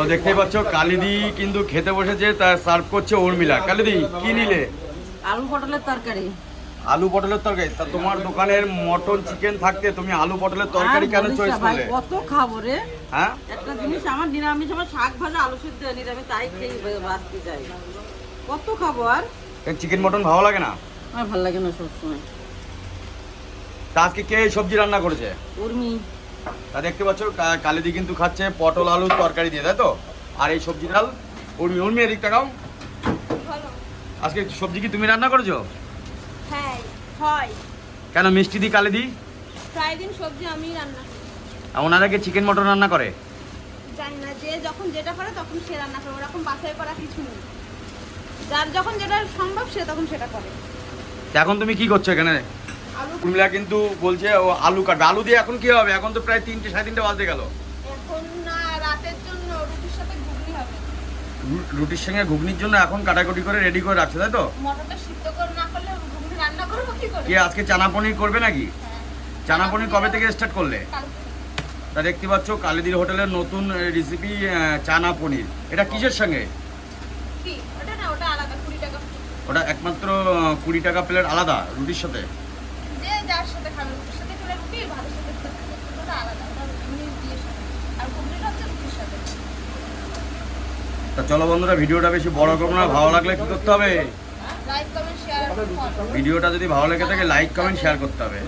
তো দেখতেই পাচ্ছ কালিদি কিন্তু খেতে বসেছে তার সার্ভ করছে উর্মিলা। কালিদি কি নিলে? আলু পটলের তরকারি। আলু পটলের তরকারি? তা তোমার দোকানের মটন চিকেন থাকতে তুমি আলু পটলের তরকারি কেন চয়েস করলে? কত খাব রে? হ্যাঁ? একটা জিনিস আমার নিরামিষ আমার শাক ভাজা আলু সিদ্ধ নিরামিষ তাই খেয়ে বা- বাঁচতে চাই। কত খাব আর? চিকেন মটন ভালো লাগে না? আমার ভালো লাগে না সবসময়। তা আজকে কে সবজি রান্না করেছে? উর্মি। তা দেখতে পাচ্ছ কালিদি কিন্তু খাচ্ছে পটল আলুর তরকারি দিয়ে তাই তো? আর এই সবজি ডাল উর্মি উর্মি এদিক তাকাও আজকে সবজি কি তুমি রান্না করেছ? হ্যাঁ হয়। কেন মিষ্টি দি কালিদি? প্রায় দিন সবজি আমি রান্না করি। ওনারা কি চিকেন মটন রান্না করে? জানি না যে যখন যেটা পারে তখন সে রান্না করে ওরকম বাছাই করা কিছু নেই। যার যখন যেটা সম্ভব সে তখন সেটা করে। এখন তুমি কি করছ এখানে? আলু উর্মিলা কিন্তু বলছে ও আলু কাটবে। আলু দিয়ে এখন কি হবে? এখন তো প্রায় তিনটে সাড়ে তিনটে বাজতে গেল। রুটির সঙ্গে ঘুগনির জন্য এখন কাটাকুটি করে রেডি করে রাখছে তাই তো? কি আজকে চানা পনির করবে নাকি? হ্যাঁ। চানা পনির কবে থেকে স্টার্ট করলে? তা দেখতে পাচ্ছ কালিদির হোটেলের নতুন রেসিপি চানা পনির। এটা কিসের সঙ্গে? ওটা একমাত্র কুড়ি টাকা প্লেট আলাদা রুটির সাথে? যার সাথে খাবে রুটির সাথে খেলে রুটি ভাতের সাথে খেলে ওটা আলাদা ওটা এমনি দিয়ে আর হচ্ছে রুটির সাথে। তা চলো বন্ধুরা ভিডিওটা বেশি বড় করব না ভালো লাগলে কি করতে হবে? ভিডিওটা যদি ভালো লেগে থাকে লাইক কমেন্ট শেয়ার করতে হবে।